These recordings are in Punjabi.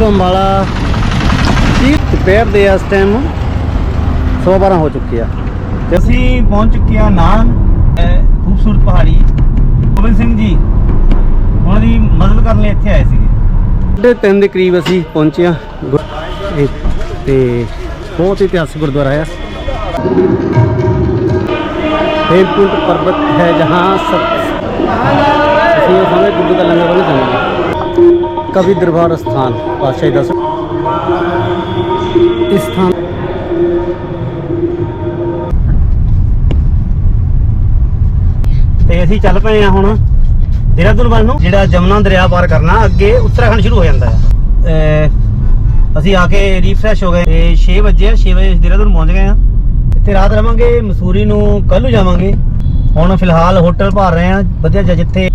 ਮਾਲਾ ਕੀ ਦੁਪਹਿਰ ਦੇ ਇਸ ਟਾਈਮ 112 ਹੋ ਚੁੱਕੀ ਆ। ਤੇ ਅਸੀਂ ਪਹੁੰਚ ਚੁੱਕੇ ਆ ਨਾਨ ਖੂਬਸੂਰਤ ਪਹਾੜੀ। ਗੋਬਿੰਦ ਸਿੰਘ ਜੀ ਉਹਨਾਂ ਦੀ ਮਦਦ ਕਰਨ ਲਈ ਇੱਥੇ ਆਏ ਸੀਗੇ। ਦੇ ਤਿੰਨ ਦੇ ਕਰੀਬ ਅਸੀਂ ਪਹੁੰਚੇ ਆ ਤੇ ਬਹੁਤ ਇਤਿਹਾਸਿਕ ਗੁਰਦੁਆਰਾ ਹੈ ਹੇਮਕੁੰਟ ਪਰਬਤ ਹੈ ਜਹਾਂ ਸਭ ਅਸੀਂ ਸਮੇਂ ਗੁਰੂ ਦਾ ਲੰਗਰ ਬਣਾ ਜਾਂਦੇ ਕਵੀ ਦਰਬਾਰ ਸਥਾਨ, ਪਾਤਸ਼ਾਹੀ ਦਸ ਇਸ ਸਥਾਨ ਤੇ ਅਸੀਂ ਚੱਲ ਪਏ ਆ ਹੁਣ ਦੇਹਰਾਦੂਨ ਵੱਲ ਨੂੰ, ਜਿਹੜਾ ਜਮਨਾ ਦਰਿਆ ਪਾਰ ਕਰਨਾ, ਅੱਗੇ ਉੱਤਰਾਖੰਡ ਸ਼ੁਰੂ ਹੋ ਜਾਂਦਾ ਹੈ। ਅਸੀਂ ਆ ਕੇ ਰੀਫਰੈਸ਼ ਹੋ ਗਏ ਤੇ 6 ਵਜੇ 6 ਵਜੇ ਦੇਹਰਾਦੂਨ ਪਹੁੰਚ ਗਏ ਆ ਇੱਥੇ ਰਾਤ ਰਵਾਂਗੇ, ਮਸੂਰੀ ਨੂੰ ਕੱਲ ਨੂੰ ਜਾਵਾਂਗੇ। ਹੁਣ ਫਿਲਹਾਲ ਹੋਟਲ ਭਾਲ ਰਹੇ ਆ ਵਧੀਆ ਜਿਹਾ ਜਿੱਥੇ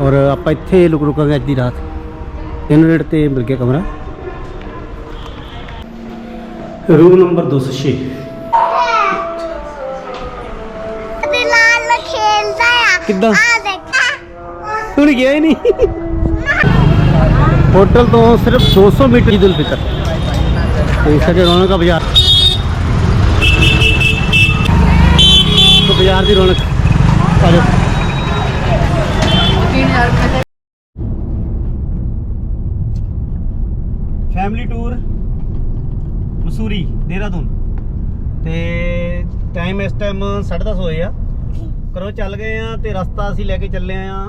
ਔਰ ਆਪਾਂ ਇੱਥੇ ਲੁਕ ਰੁਕਾਂਗੇ ਅੱਜ ਦੀ ਰਾਤ। ਤਿੰਨ ਰੇਟ ਤੇ ਮਿਲ ਗਿਆ ਕਮਰਾ। ਰੂਮ ਨੰਬਰ 206 ਤੇ ਲਾਲ ਖੇਲਦਾ ਆ। ਕਿੱਦਾਂ? ਆ ਦੇਖ। ਹੁਣ ਗਿਆ ਹੀ ਨਹੀਂ। ਹੋਟਲ ਤੋਂ ਸਿਰਫ 200 ਮੀਟਰ ਉਲ ਫਿਤਰ ਤੇ ਸਾਡੇ ਰੌਣਕ ਦਾ ਬਾਜ਼ਾਰ। ਤੋਂ ਬਾਜ਼ਾਰ ਦੀ ਰੌਣਕ। ਆ ਜਾਓ। ਫੈਮਿਲੀ ਟੂਰ ਮਸੂਰੀ ਦੇਹਰਾਦੂਨ ਤੇ ਟਾਈਮ ਇਸ ਟਾਈਮ 10:30 ਹੋਏ ਆ। ਕਰੋ ਚੱਲ ਗਏ ਆ ਤੇ ਰਸਤਾ ਅਸੀਂ ਲੈ ਕੇ ਚੱਲੇ ਆ।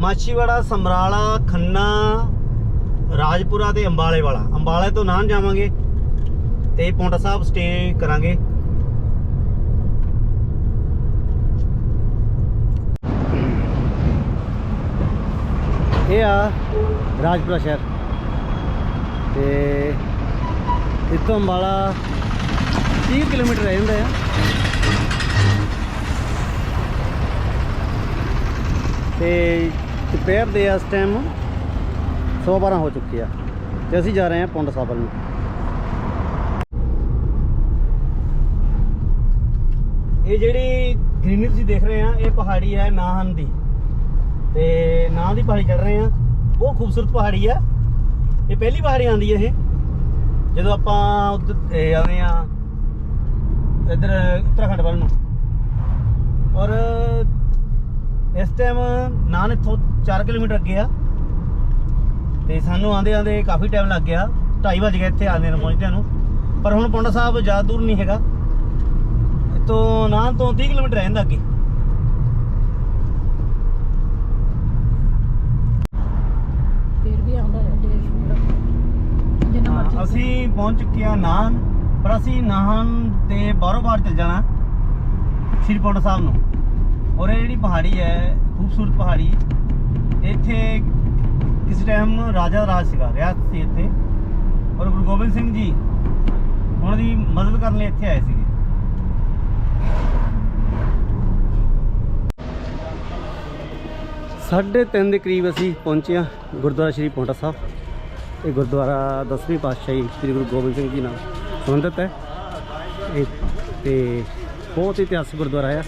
ਮਾਛੀਵਾੜਾ, ਸਮਰਾਲਾ, ਖੰਨਾ, ਰਾਜਪੁਰਾ ਤੇ ਅੰਬਾਲੇ ਵਾਲਾ। ਅੰਬਾਲੇ ਤੋਂ ਨਾਨ ਜਾਵਾਂਗੇ ਤੇ ਪੌਂਟਾ ਸਾਹਿਬ ਸਟੇ ਕਰਾਂਗੇ। ਇਹ ਆ ਰਾਜਪੁਰਾ ਸ਼ਹਿਰ। ਤੇ ਇੱਥੋਂ ਅੰਬਾਲਾ 30 ਕਿਲੋਮੀਟਰ ਰਹਿ ਜਾਂਦਾ ਆ। ਤੇ ਦੁਪਹਿਰ ਦੇ ਇਸ ਟਾਈਮ 112 ਹੋ ਚੁੱਕੀ ਆ ਤੇ ਅਸੀਂ ਜਾ ਰਹੇ ਹਾਂ ਪੁੰਡ ਸਾਹਿਬ ਨੂੰ। ਇਹ ਜਿਹੜੀ ਗ੍ਰੀਨਰੀ ਤੁਸੀਂ ਦੇਖ ਰਹੇ ਆ, ਇਹ ਪਹਾੜੀ ਹੈ ਨਾਹਨ ਦੀ। ਤੇ ਨਾਂ ਦੀ ਪਹਾੜੀ ਚੜ ਰਹੇ ਆ ਬਹੁਤ ਖੂਬਸੂਰਤ ਪਹਾੜੀ ਆ। ਇਹ ਪਹਿਲੀ ਪਹਾੜੀ ਆਂਦੀ ਹੈ ਇਹ। ਜਦੋਂ ਆਪਾਂ ਉੱਧਰ ਆਉਂਦੇ ਆਵੇਂ ਆ ਇੱਧਰ ਉੱਤਰਾਖੰਡ ਵੱਲ ਨੂੰ। ਔਰ ਇਸ ਟਾਈਮ ਨਾਨ ਇੱਥੋਂ 4 ਕਿਲੋਮੀਟਰ ਅੱਗੇ ਆ। ਤੇ ਸਾਨੂੰ ਆਂਦੇ ਆਂਦੇ ਕਾਫੀ ਟਾਈਮ ਲੱਗ ਗਿਆ। 2:30 ਵਜ ਗਏ ਇੱਥੇ ਆਉਂਦੇ ਨੂੰ, ਪਹੁੰਚਦਿਆਂ ਨੂੰ। ਪਰ ਹੁਣ ਪੌਂਡਾ ਸਾਹਿਬ ਜ਼ਿਆਦਾ ਦੂਰ ਨਹੀਂ ਹੈਗਾ। ਤੋਂ ਨਾਨ ਤੋਂ 30 ਕਿਲੋਮੀਟਰ ਰਹਿੰਦਾ ਅੱਗੇ ਫਿਰ ਵੀ ਆਉਂਦਾ ਹੈ ਦੇਸ਼ ਮੇਰਾ ਜਿੰਨਾ ਹਾਂ, ਮਰਜ਼ੀ ਅਸੀਂ ਪਹੁੰਚ ਚੁੱਕੇ ਹਾਂ ਨਾਨ ਪਰ ਅਸੀਂ ਨਾਹਨ ਤੇ ਬਾਰੋ ਬਾਰ ਚੱਲ ਜਾਣਾ ਸ਼੍ਰੀ ਪੌਂਡਾ ਸਾਹਿਬ ਨੂੰ। ਔਰ ਇਹ ਜਿਹੜੀ ਪਹਾੜੀ ਹੈ, ਖੂਬਸੂਰਤ ਪਹਾੜੀ, ਇੱਥੇ ਕਿਸੇ ਟਾਈਮ ਰਾਜਾ ਦਾ ਰਾਜ ਸੀਗਾ, ਰਿਆਸਤ ਸੀ ਇੱਥੇ। ਔਰ ਗੁਰੂ ਗੋਬਿੰਦ ਸਿੰਘ ਜੀ ਉਹਨਾਂ ਦੀ ਮਦਦ ਕਰਨ ਲਈ ਇੱਥੇ ਆਏ ਸੀਗੇ। ਸਾਢੇ ਤਿੰਨ ਦੇ ਕਰੀਬ ਅਸੀਂ ਪਹੁੰਚੇ ਹਾਂ ਗੁਰਦੁਆਰਾ ਸ਼੍ਰੀ ਪੌਂਟਾ ਸਾਹਿਬ। ਇਹ ਗੁਰਦੁਆਰਾ ਦਸਵੀਂ ਪਾਤਸ਼ਾਹੀ ਸ੍ਰੀ ਗੁਰੂ ਗੋਬਿੰਦ ਸਿੰਘ ਜੀ ਨਾਲ ਸੰਬੰਧਿਤ ਹੈ। ਇਹ ਤੇ ਬਹੁਤ ਇਤਿਹਾਸਕ ਗੁਰਦੁਆਰਾ ਹੈ।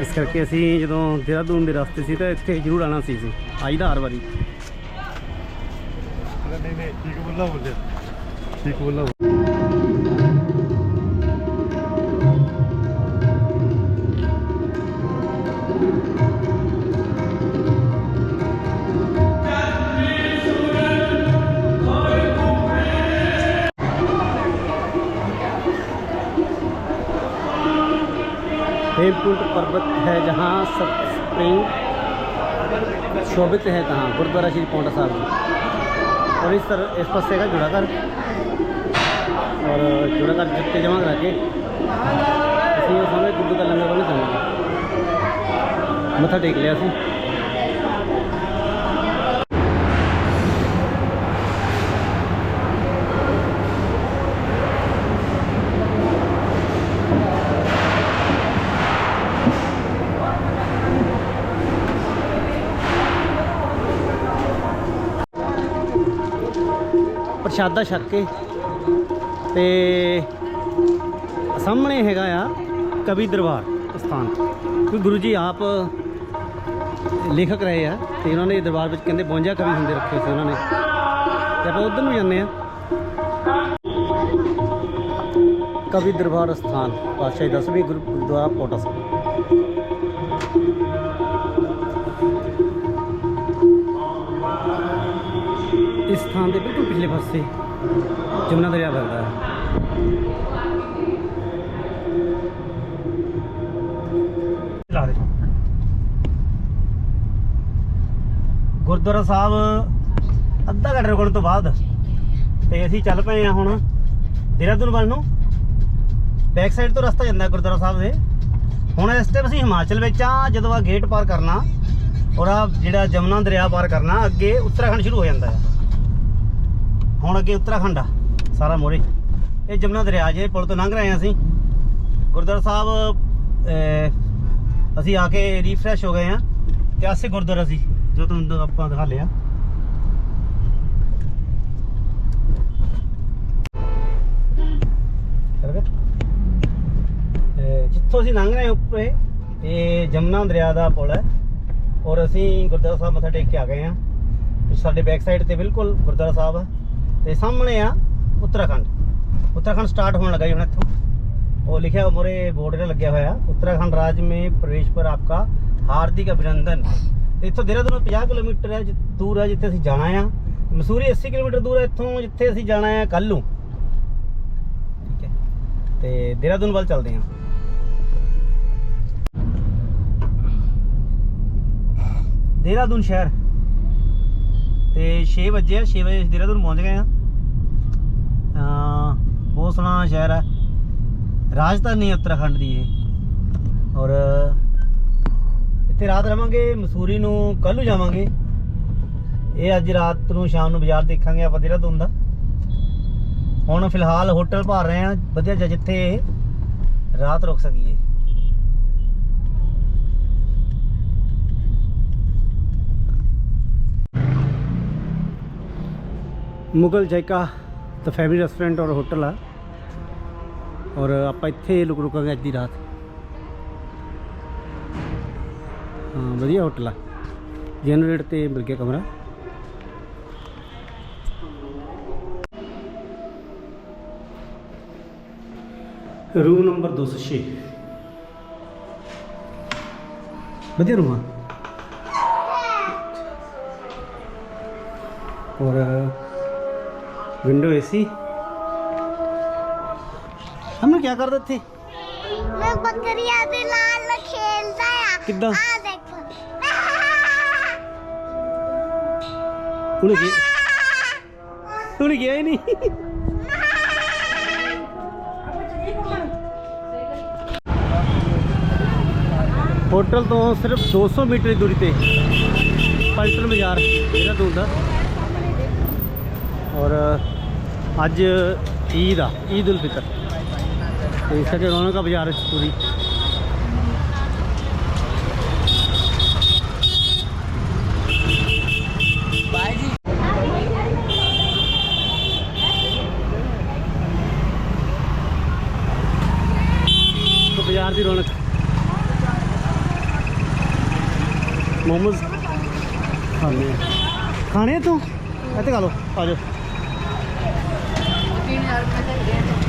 ਇਸ ਕਰਕੇ ਅਸੀਂ ਜਦੋਂ ਦੇਹਰਾਦੂਨ ਦੇ ਰਸਤੇ ਸੀ ਤਾਂ ਇੱਥੇ ਜ਼ਰੂਰ ਆਣਾ ਸੀ ਸੀ ਆਈ ਦਾ ਹਰ ਵਾਰੀ। ਨਹੀਂ ਨਹੀਂ, ਠੀਕ ਬੋਲਾ ਬੋਲਿਆ ਠੀਕ ਬੋਲਾ हेमकुंड पर्वत है जहाँ सब स्प्रिंग शोभित है कहाँ? गुरुद्वारा श्री पौटा साहब और इस तरह इस पास से जुड़ाकर और जुड़ाकर जितने जमा करा के असं समय गुरु का लंगर बने मत्था टेक लिया ਪ੍ਰਸ਼ਾਦਾ ਛਕ ਕੇ ਤੇ ਸਾਹਮਣੇ ਹੈਗਾ ਆ ਕਵੀ ਦਰਬਾਰ ਸਥਾਨ। ਕਿ ਗੁਰੂ ਜੀ ਆਪ ਲੇਖਕ ਰਹੇ ਆ ਤੇ ਉਹਨਾਂ ਨੇ ਦਰਬਾਰ ਵਿੱਚ ਕਹਿੰਦੇ 52 ਕਵੀ ਹੁੰਦੇ ਰੱਖੇ ਸੀ ਉਹਨਾਂ ਨੇ। ਤੇ ਆਪਾਂ ਉਧਰ ਨੂੰ ਜਾਂਦੇ ਆ ਕਵੀ ਦਰਬਾਰ ਸਥਾਨ, ਪਾਤਸ਼ਾਹੀ ਦਸਵੀਂ ਗੁਰੂ ਗੁਰਦੁਆਰਾ ਪੋਟਾ ਸਾਹਿਬ। ਸਥਾਨ ਦੇ ਬਿਲਕੁਲ ਪਿਛਲੇ ਪਾਸੇ, ਜਮਨਾ ਦਰਿਆ ਵਗਦਾ ਹੈ। ਗੁਰਦੁਆਰਾ ਸਾਹਿਬ ਅੱਧਾ ਘੰਟੇ ਰੁਕਣ ਤੋਂ ਬਾਅਦ ਤੇ ਅਸੀਂ ਚੱਲ ਪਏ ਆ ਹੁਣ ਦੇਹਰਾਦੂਨ ਵੱਲ ਨੂੰ। ਬੈਕ ਸਾਈਡ ਤੋਂ ਰਸਤਾ ਜਾਂਦਾ ਗੁਰਦੁਆਰਾ ਸਾਹਿਬ ਦੇ। ਹੁਣ ਇਸ ਟਾਈਮ ਅਸੀਂ ਹਿਮਾਚਲ ਵਿੱਚ ਆ ਜਦੋਂ ਆ ਗੇਟ ਪਾਰ ਕਰਨਾ ਔਰ ਆ ਜਿਹੜਾ ਜਮਨਾ ਦਰਿਆ ਪਾਰ ਕਰਨਾ, ਅੱਗੇ ਉੱਤਰਾਖੰਡ ਸ਼ੁਰੂ ਹੋ ਜਾਂਦਾ ਹੈ। ਹੁਣ ਅੱਗੇ ਉੱਤਰਾਖੰਡ ਆ। ਸਾਰਾ ਮੋਰੇ। ਇਹ ਜਮਨਾ ਦਰਿਆ ਜੇ ਪੁਲ ਤੋਂ ਲੰਘ ਰਹੇ ਆ ਅਸੀਂ। ਗੁਰਦੁਆਰਾ ਸਾਹਿਬ ਅਸੀਂ ਆ ਕੇ ਰੀਫਰੈਸ਼ ਹੋ ਗਏ ਆ ਤੇ ਆਸੇ ਗੁਰਦੁਆਰਾ ਸੀ, ਜੋ ਤੁਹਾਨੂੰ ਆਪਾਂ ਦਿਖਾ ਲਿਆ। ਜਿੱਥੋਂ ਅਸੀਂ ਲੰਘ ਰਹੇ ਹਾਂ ਉੱਪਰੇ, ਇਹ ਜਮਨਾ ਦਰਿਆ ਦਾ ਪੁਲ ਹੈ। ਔਰ ਅਸੀਂ ਗੁਰਦੁਆਰਾ ਸਾਹਿਬ ਮੱਥਾ ਟੇਕ ਕੇ ਆ ਗਏ ਆ ਸਾਡੇ ਬੈਕ ਸਾਈਡ ਤੇ ਬਿਲਕੁਲ ਗੁਰਦੁਆਰਾ ਸਾਹਿਬ ਹੈ ਤੇ ਸਾਹਮਣੇ ਆ ਉੱਤਰਾਖੰਡ। ਉੱਤਰਾਖੰਡ ਸਟਾਰਟ ਹੋਣ ਲੱਗਾ ਜੀ ਹੁਣ ਇੱਥੋਂ। ਉਹ ਲਿਖਿਆ ਮੋਰੇ ਬੋਰਡ ਤੇ ਲੱਗਿਆ ਹੋਇਆ। ਉੱਤਰਾਖੰਡ ਰਾਜ ਮੇ ਪ੍ਰਵੇਸ਼ ਪਰ ਆਪਕਾ ਹਾਰਦਿਕ ਅਭਿਨੰਦਨ। ਤੇ ਇੱਥੋਂ ਦੇਹਰਾਦੂਨ 50 ਕਿਲੋਮੀਟਰ ਹੈ, ਜਿ- ਦੂਰ ਹੈ, ਜਿੱਥੇ ਅਸੀਂ ਜਾਣਾ ਆ। ਮਸੂਰੀ 80 ਕਿਲੋਮੀਟਰ ਦੂਰ ਹੈ, ਇੱਥੋਂ ਜਿੱਥੇ ਅਸੀਂ ਜਾਣਾ ਆ ਕੱਲ ਨੂੰ। ਠੀਕ ਹੈ। ਤੇ ਦੇਹਰਾਦੂਨ ਵੱਲ ਚੱਲਦੇ ਹਾਂ। ਦੇਹਰਾਦੂਨ ਸ਼ਹਿਰ। ਤੇ 6 ਵਜੇ ਆ 6 ਵਜੇ ਅਸੀਂ ਦੇਹਰਾਦੂਨ ਪਹੁੰਚ ਗਏ ਆ ਹਾਂ। ਬਹੁਤ ਸੋਹਣਾ ਸ਼ਹਿਰ ਹੈ। ਰਾਜਧਾਨੀ ਹੈ ਉੱਤਰਾਖੰਡ ਦੀ ਇਹ। ਔਰ ਇੱਥੇ ਰਾਤ ਰਵਾਂਗੇ, ਮਸੂਰੀ ਨੂੰ ਕੱਲ੍ਹ ਨੂੰ ਜਾਵਾਂਗੇ। ਇਹ ਅੱਜ ਰਾਤ ਨੂੰ ਸ਼ਾਮ ਨੂੰ ਬਾਜ਼ਾਰ ਦੇਖਾਂਗੇ ਆਪਾਂ ਦੇਹਰਾਦੂਨ ਦਾ। ਹੁਣ ਫਿਲਹਾਲ ਹੋਟਲ ਭਾਲ ਰਹੇ ਆ ਵਧੀਆ ਜਿਹਾ ਜਿੱਥੇ ਰਾਤ ਰੁਕ ਸਕੀਏ। ਮੁਗਲ ਜਾਇਕਾ ਤਾਂ ਫੈਮਿਲੀ ਰੈਸਟੋਰੈਂਟ ਔਰ ਹੋਟਲ ਆ। ਔਰ ਆਪਾਂ ਇੱਥੇ ਲੁਕ ਰੁਕਾਂਗੇ ਅੱਜ ਦੀ ਰਾਤ। ਹਾਂ, ਵਧੀਆ ਹੋਟਲ ਆ। ਜਨਰਲ ਰੇਟ ਤੇ ਮਿਲ ਗਿਆ ਕਮਰਾ। ਰੂਮ ਨੰਬਰ 206 ਵਧੀਆ ਰੂਮ ਆ। ਔਰ ਵਿੰਡੋ ਏਸੀ ਹਮਨੇ ਕੀ ਕਰ ਦਿੱਤੇ ਮੈਂ ਬੱਕਰੀਆਂ ਦੇ ਨਾਲ ਖੇਲਦਾ ਆ। ਕਿੱਦਾਂ? ਆ ਦੇਖੋ। ਉਹਨੇ ਕੀ ਉਹਨੇ ਗਿਆ ਹੀ ਨਹੀਂ। ਹੋਟਲ ਤੋਂ ਸਿਰਫ 200 ਮੀਟਰ ਦੀ ਦੂਰੀ ਤੇ ਪਲਟਨ ਬਾਜ਼ਾਰ ਦੇਹਰਾਦੂਨ ਦਾ। ਔਰ ਅੱਜ ਈਦ ਆ ਈਦ ਉਲ ਫਿਤਰ। तो इस करके रौनक का बाजार है पूरी ਬਾਜ਼ਾਰ ਦੀ ਰੌਣਕ। ਮੋਮਸ ਖਾਣੇ। ਖਾਣੇ ਤੂੰ? ਇੱਥੇ ਖਾ ਲੋ ਆ ਜਾ 3000 ਰੁਪਏ ਦਾ।